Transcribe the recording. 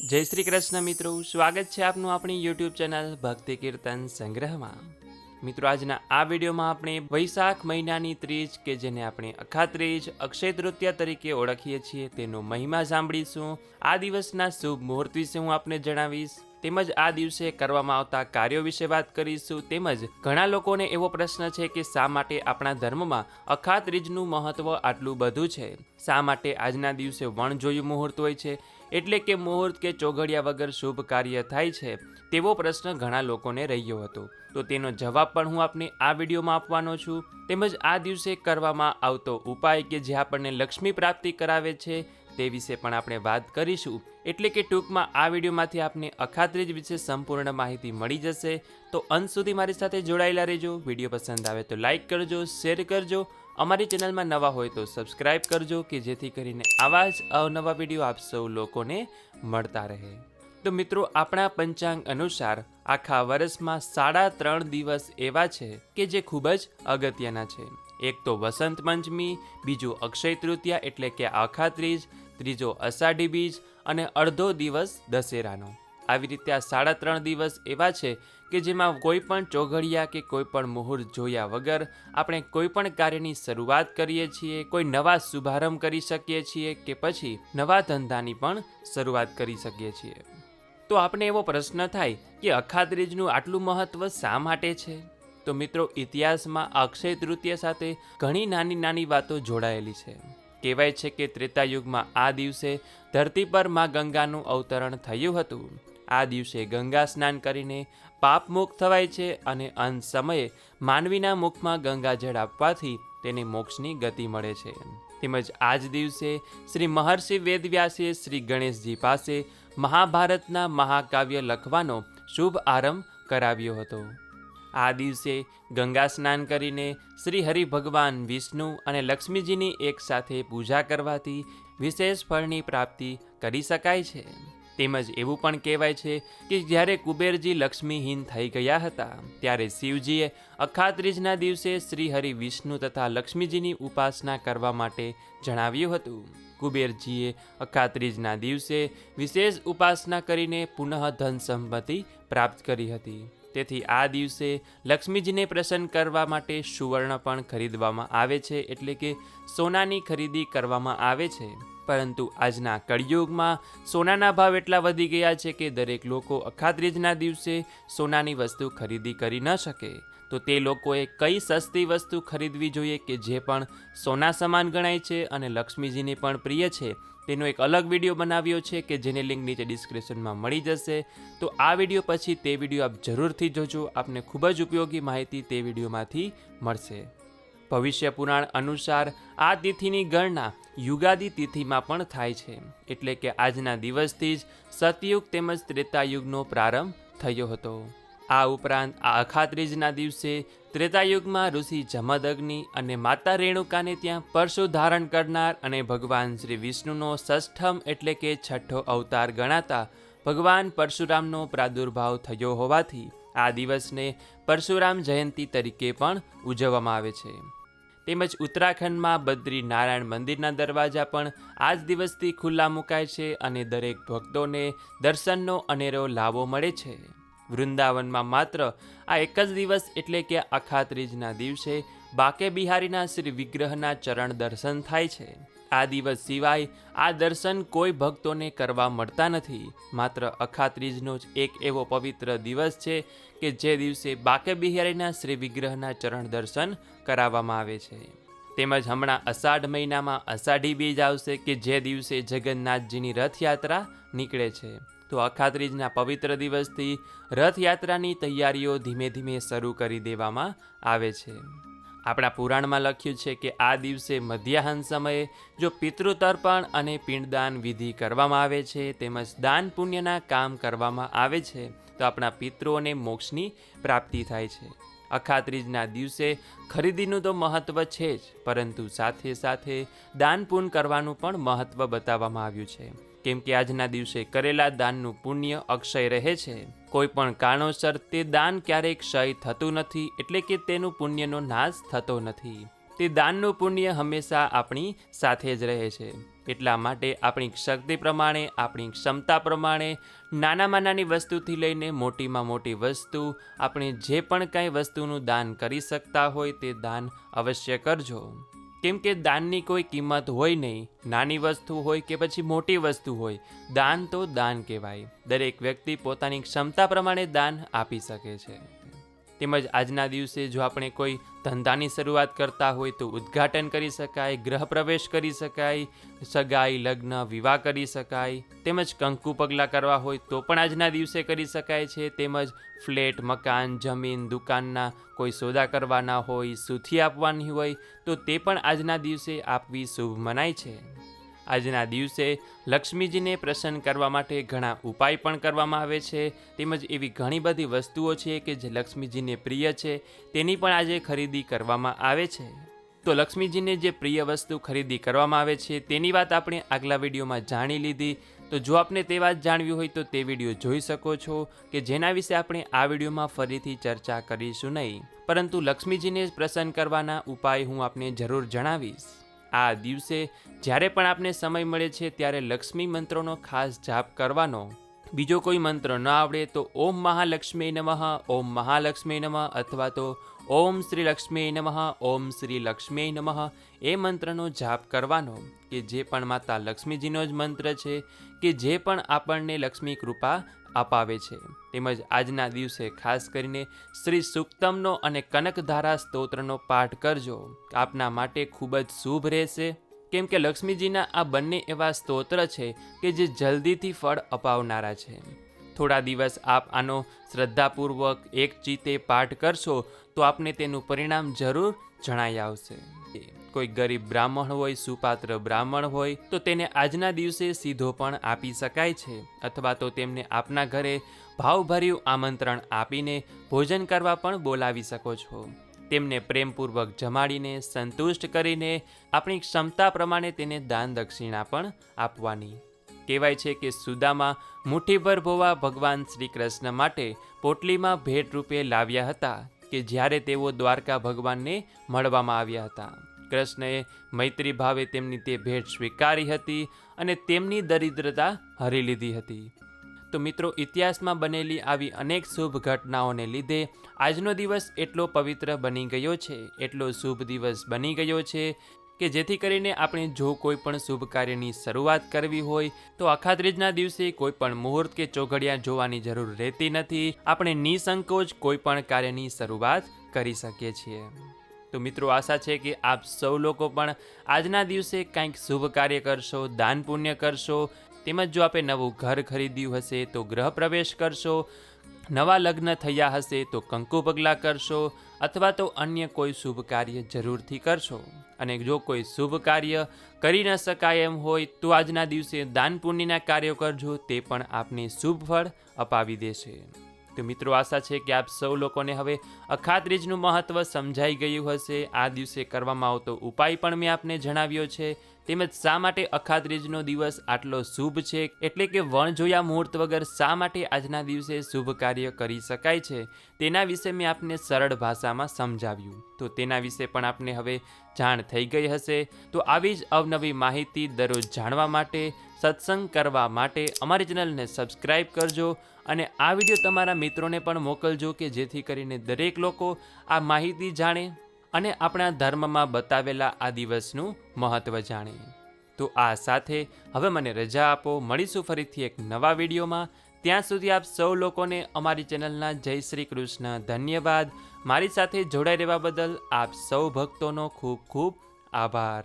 જય શ્રી કૃષ્ણ મિત્રો, સ્વાગત છે આપનું આપણી યુટ્યુબ ચેનલ ભક્તિ કીર્તન સંગ્રહમાં. મિત્રો, આજના આ વિડીયોમાં આપણે વૈશાખ મહિનાની ત્રીજ કે જેને આપણે અખાત્રીજ, અક્ષય તૃતીયા તરીકે ઓળખીએ છીએ, તેનો મહિમા સાંભળીશું. આ દિવસના શુભ મુહૂર્ત વિશે હું આપને જણાવીશ? તેમજ આ દિવસે કરવામાં આવતા કાર્યો વિશે વાત કરીશું. તેમજ ઘણા લોકોને એવો પ્રશ્ન છે કે શા માટે આપણા ધર્મમાં અખા ત્રીજનું મહત્વ આટલું બધું છે? શા માટે આજના દિવસે વણજોયું મુહૂર્ત હોય છે? એટલે કે મુહૂર્ત કે ચોઘડિયા વગર શુભ કાર્ય થાય છે, તેવો પ્રશ્ન ઘણા લોકોને રહ્યો હતો. તો તેનો જવાબ પણ હું આપને આ વિડીયોમાં આપવાનો છું. તેમજ આ દિવસે કરવામાં આવતો ઉપાય કે જે આપણને લક્ષ્મી પ્રાપ્તિ કરાવે છે, તે વિશે પણ આપણે વાત કરીશું. એટલે કે ટૂંકમાં આ વિડીયોમાંથી આપને અખાત્રીજ વિશે સંપૂર્ણ માહિતી મળી જશે. તો અંત સુધી મારી સાથે જોડાયેલા રહેજો. વીડિયો પસંદ આવે તો લાઇક કરજો, શેર કરજો અમારી ચેનલમાં નવા હોય તો સબસ્ક્રાઈબ કરજો કે જેથી કરીને આવા જ અવનવા વીડિયો આપ સૌ લોકોને મળતા રહે. તો મિત્રો, આપણા પંચાંગ અનુસાર આખા વર્ષમાં સાડા ત્રણ દિવસ એવા છે કે જે ખૂબ જ અગત્યના છે. એક તો વસંત પંચમી, બીજું અક્ષય તૃતીયા એટલે કે આખા ત્રીજ, ત્રીજો અષાઢી બીજ અને અડધો દિવસ દશેરાનો. આવી રીતે આ સાડા ત્રણ દિવસ એવા છે કે જેમાં કોઈ પણ ચોઘડિયા કે કોઈ પણ મુહૂર્ત જોયા વગર આપણે કોઈ પણ કાર્યની શરૂઆત કરીએ છીએ, કોઈ નવા શુભારંભ કરી શકીએ છીએ કે પછી નવા ધંધાની પણ શરૂઆત કરી શકીએ છીએ. તો આપણે એવો પ્રશ્ન થાય કે અખાત્રીજનું આટલું મહત્વ શા માટે છે? તો મિત્રો, ઇતિહાસમાં અક્ષય તૃતીય સાથે ઘણી નાની નાની વાતો જોડાયેલી છે. કહેવાય છે કે ત્રેતાયુગમાં આ દિવસે ધરતી પર મા ગંગાનું અવતરણ થયું હતું. આ દિવસે ગંગા સ્નાન કરીને પાપમુક્ત થવાય છે અને અંત સમયે માનવીના મુખમાં ગંગાજળ આપવાથી તેને મોક્ષની ગતિ મળે છે. તેમજ આ જ દિવસે શ્રી મહર્ષિ વેદવ્યાસે શ્રી ગણેશજી પાસે મહાભારતના મહાકાવ્ય લખવાનો શુભ આરંભ કરાવ્યો હતો. આ દિવસે ગંગા સ્નાન કરીને શ્રી હરિ ભગવાન વિષ્ણુ અને લક્ષ્મીજીની એકસાથે પૂજા કરવાથી વિશેષ ફળની પ્રાપ્તિ કરી શકાય છે. તેમજ એવું પણ કહેવાય છે કે જ્યારે કુબેરજી લક્ષ્મીહીન થઈ ગયા હતા, ત્યારે શિવજીએ અખાત્રીજના દિવસે શ્રી હરિ વિષ્ણુ તથા લક્ષ્મીજીની ઉપાસના કરવા માટે જણાવ્યું હતું. કુબેરજીએ અખાત્રીજના દિવસે વિશેષ ઉપાસના કરીને પુનઃ ધન સંપત્તિ પ્રાપ્ત કરી હતી. તેથી આ દિવસે લક્ષ્મીજીને પ્રસન્ન કરવા માટે સુવર્ણ પણ ખરીદવામાં આવે છે, એટલે કે સોનાની ખરીદી કરવામાં આવે છે. પરંતુ આજના કળિયુગમાં સોનાના ભાવ એટલા વધી ગયા છે કે દરેક લોકો અખાત્રીજના દિવસે સોનાની વસ્તુ ખરીદી કરી ન શકે. તો તે લોકોએ કઈ સસ્તી વસ્તુ ખરીદવી જોઈએ કે જે પણ સોના સમાન ગણાય છે અને લક્ષ્મીજીને પણ પ્રિય છે? તેનો એક અલગ વીડિયો બનાવ્યો છે કે જેની લિંક નીચે ડિસ્ક્રિપ્શનમાં મળી જશે. તો આ વીડિયો પછી તે વીડિયો આપ જરૂરથી જોજો. આપને ખૂબ જ ઉપયોગી માહિતી તે વિડીયોમાંથી મળશે. ભવિષ્ય પુરાણ અનુસાર આ તિથિની ગણના યુગાદી તિથિમાં પણ થાય છે. એટલે કે આજના દિવસથી જ સતયુગ તેમજ ત્રેતાયુગનો પ્રારંભ થયો હતો. આ ઉપરાંત આ અખાત્રીજના દિવસે ત્રેતાયુગમાં ઋષિ જમદગ્નિ અને માતા રેણુકાને ત્યાં પરશુ ધારણ કરનાર અને ભગવાન શ્રી વિષ્ણુનો ષષ્ઠમ એટલે કે છઠ્ઠો અવતાર ગણાતા ભગવાન પરશુરામનો પ્રાદુર્ભાવ થયો હોવાથી આ દિવસને પરશુરામ જયંતી તરીકે પણ ઉજવવામાં આવે છે. તેમજ ઉત્તરાખંડમાં બદ્રી નારાયણ મંદિરના દરવાજા પણ આ જ દિવસથી ખુલ્લા મુકાય છે અને દરેક ભક્તોને દર્શનનો અનેરો લાભો મળે છે. વૃંદાવનમાં માત્ર આ એક જ દિવસ એટલે કે આખા ત્રીજના દિવસે બાકે બિહારીના શ્રી વિગ્રહના ચરણ દર્શન થાય છે. આ દિવસ સિવાય આ દર્શન કોઈ ભક્તોને કરવા મળતા નથી. માત્ર અખાત્રીજનો જ એક એવો પવિત્ર દિવસ છે કે જે દિવસે બાકે બિહારીના શ્રી વિગ્રહના ચરણ દર્શન કરાવવામાં આવે છે. તેમજ હમણાં અષાઢ મહિનામાં અષાઢી બીજ આવશે કે જે દિવસે જગન્નાથજીની રથયાત્રા નીકળે છે. તો અખાત્રીજના પવિત્ર દિવસથી રથયાત્રાની તૈયારીઓ ધીમે ધીમે શરૂ કરી દેવામાં આવે છે. આપણા પુરાણમાં લખ્યું છે કે આ દિવસે મધ્યાહન સમયે જો પિતૃતર્પણ અને પિંડદાન વિધિ કરવામાં આવે છે, તેમજ દાન પુણ્યના કામ કરવામાં આવે છે, તો આપણા પિતૃઓને મોક્ષની પ્રાપ્તિ થાય છે. અખાત્રીજના દિવસે ખરીદીનું તો મહત્ત્વ છે જ, પરંતુ સાથે સાથે દાન પૂન કરવાનું પણ મહત્ત્વ બતાવવામાં આવ્યું છે. કેમ કે આજના દિવસે કરેલા દાનનું પુણ્ય અક્ષય રહે છે. કોઈ પણ કારણોસર તે દાન ક્યારેય ક્ષય થતું નથી એટલે કે તેનું પુણ્યનો નાશ થતો નથી. તે દાનનું પુણ્ય હંમેશા આપણી સાથે જ રહે છે. એટલા માટે આપણી શક્તિ પ્રમાણે, આપણી ક્ષમતા પ્રમાણે, નાનામાં નાની વસ્તુથી લઈને મોટીમાં મોટી વસ્તુ, આપણે જે પણ કાંઈ વસ્તુનું દાન કરી શકતા હોય તે દાન અવશ્ય કરજો. કેમ કે દાનની કોઈ કિંમત હોય નહીં, નાની વસ્તુ હોય કે પછી મોટી વસ્તુ હોય, દાન તો દાન કહેવાય. દરેક વ્યક્તિ પોતાની ક્ષમતા પ્રમાણે દાન આપી શકે છે. તેમજ આજના દિવસે જો આપણે કોઈ ધંધાની શરૂઆત કરતા હોય તો ઉદ્ઘાટન કરી શકાય, ગ્રહ પ્રવેશ કરી શકાય, સગાઈ, લગ્ન, વિવાહ કરી શકાય, તેમજ કંકુ પગલાં કરવા હોય તો પણ આજના દિવસે કરી શકાય છે. તેમજ ફ્લેટ, મકાન, જમીન, દુકાનના કોઈ સોદા કરવાના હોય, સુથી આપવાની હોય તો તે પણ આજના દિવસે આપવી શુભ મનાય છે. આજના દિવસે લક્ષ્મીજીને પ્રસન્ન કરવા માટે ઘણા ઉપાય પણ કરવામાં આવે છે. તેમજ એવી ઘણી બધી વસ્તુઓ છે કે જે લક્ષ્મીજીને પ્રિય છે, તેની પણ આજે ખરીદી કરવામાં આવે છે. તો લક્ષ્મીજીને જે પ્રિય વસ્તુ ખરીદી કરવામાં આવે છે, તેની વાત આપણે આગલા વિડીયોમાં જાણી લીધી. તો જો આપને તે વાત જાણવી હોય તો તે વીડિયો જોઈ શકો છો કે જેના વિશે આપણે આ વિડીયોમાં ફરીથી ચર્ચા કરીશું નહીં. પરંતુ લક્ષ્મીજીને પ્રસન્ન કરવાના ઉપાય હું આપને જરૂર જણાવીશ. આ દિવસે જ્યારે પણ આપને સમય મળે છે ત્યારે લક્ષ્મી મંત્રોનો ખાસ જાપ કરવાનો બીજો કોઈ મંત્ર ન આવડે તો ઓમ મહાલક્ષ્મી નમઃ, ઓમ મહાલક્ષ્મી નમઃ અથવા તો ઓમ શ્રી લક્ષ્મી નમઃ, ઓમ શ્રી લક્ષ્મી નમઃ. એ મંત્રનો જાપ કરવાનો કે જે પણ માતા લક્ષ્મીજીનો જ મંત્ર છે કે જે પણ આપણને લક્ષ્મી કૃપા અપાવે છે. તેમજ આજના દિવસે ખાસ કરીને શ્રી સુક્તમનો અને કનકધારા સ્તોત્રનો પાઠ કરજો. આપના માટે ખૂબ જ શુભ રહેશે. કેમ કે લક્ષ્મીજીના આ બંને એવા સ્તોત્ર છે કે જે જલ્દીથી ફળ અપાવનારા છે. થોડા દિવસ આપ આનો શ્રદ્ધાપૂર્વક એક ચિત્તે પાઠ કરશો તો આપને તેનું પરિણામ જરૂર જણાઈ આવશે. કોઈ ગરીબ બ્રાહ્મણ હોય, સુપાત્ર બ્રાહ્મણ હોય, તો તેને આજના દિવસે સીધો પણ આપી શકાય છે અથવા તો તેમને આપના ઘરે ભાવભર્યું આમંત્રણ આપીને ભોજન કરવા પણ બોલાવી શકો છો. તેમને પ્રેમપૂર્વક જમાડીને, સંતુષ્ટ કરીને, આપણી ક્ષમતા પ્રમાણે તેને દાન દક્ષિણા પણ આપવાની. કહેવાય છે કે સુદામાં મુઠ્ઠીભર ભોવા ભગવાન શ્રી કૃષ્ણ માટે પોટલીમાં ભેટ રૂપે લાવ્યા હતા કે જ્યારે તેઓ દ્વારકા ભગવાનને મળવામાં આવ્યા હતા. કૃષ્ણએ મૈત્રી ભાવે તેમની તે ભેટ સ્વીકારી હતી અને તેમની દરિદ્રતા હરી લીધી હતી. તો મિત્રો, ઇતિહાસમાં બનેલી આવી અનેક શુભ ઘટનાઓને લીધે આજનો દિવસ એટલો પવિત્ર બની ગયો છે, એટલો શુભ દિવસ બની ગયો છે કે જેથી કરીને આપણે જો કોઈ પણ શુભ કાર્યની શરૂઆત કરવી હોય, તો અખાત્રીજના દિવસે કોઈ પણ મુહૂર્ત કે ચોઘડિયા જોવાની જરૂર રહેતી નથી. આપણે નિસંકોચ કોઈ પણ કાર્યની શરૂઆત કરી શકીએ છીએ. તો મિત્રો, આશા છે કે આપ સૌ લોકો પણ આજના દિવસે કંઈક શુભ કાર્ય કરશો, દાન પુણ્ય કરશો તેમજ જો આપે નવું ઘર ખરીદ્યું હશે તો ગ્રહ પ્રવેશ કરશો, નવા લગ્ન થયા હશે તો કંકુ પગલાં કરશો, અથવા તો અન્ય કોઈ શુભ કાર્ય જરૂરથી કરશો. અને જો કોઈ શુભ કાર્ય કરી ન શકાય એમ હોય તો આજના દિવસે દાન પુણ્યના કાર્યો કરજો, તે પણ આપને શુભ ફળ અપાવી દેશે. તો મિત્રો, આશા છે કે આપ સૌ લોકોને હવે અખાત્રીજનું મહત્ત્વ સમજાઈ ગયું હશે. આ દિવસે કરવામાં આવતો ઉપાય પણ મેં આપને જણાવ્યો છે. તેમજ શા માટે અખાત્રીજનો દિવસ આટલો શુભ છે? એટલે કે વણ જોયા મુહૂર્ત વગર શા માટે આજના દિવસે શુભ કાર્ય કરી શકાય છે? તેના વિશે મેં આપને સરળ ભાષામાં સમજાવ્યું. તો તેના વિશે પણ આપને હવે જાણ થઈ ગઈ હશે. તો આવી જ અવનવી માહિતી દરરોજ જાણવા માટે, સત્સંગ કરવા માટે અમારી ચેનલને સબસ્ક્રાઈબ કરજો અને આ વીડિયો તમારા મિત્રોને પણ મોકલજો કે જેથી કરીને દરેક લોકો આ માહિતી જાણે. અને આપણા ધર્મમાં બતાવેલા આ દિવસનું મહત્ત્વ જાણીએ. તો આ સાથે હવે મને રજા આપો. મળીશું ફરીથી એક નવા વિડીયોમાં. ત્યાં સુધી આપ સૌ લોકોને અમારી ચેનલના જય શ્રી કૃષ્ણ ધન્યવાદ. મારી સાથે જોડાઈ રહેવા બદલ આપ સૌ ભક્તોનો ખૂબ ખૂબ આભાર.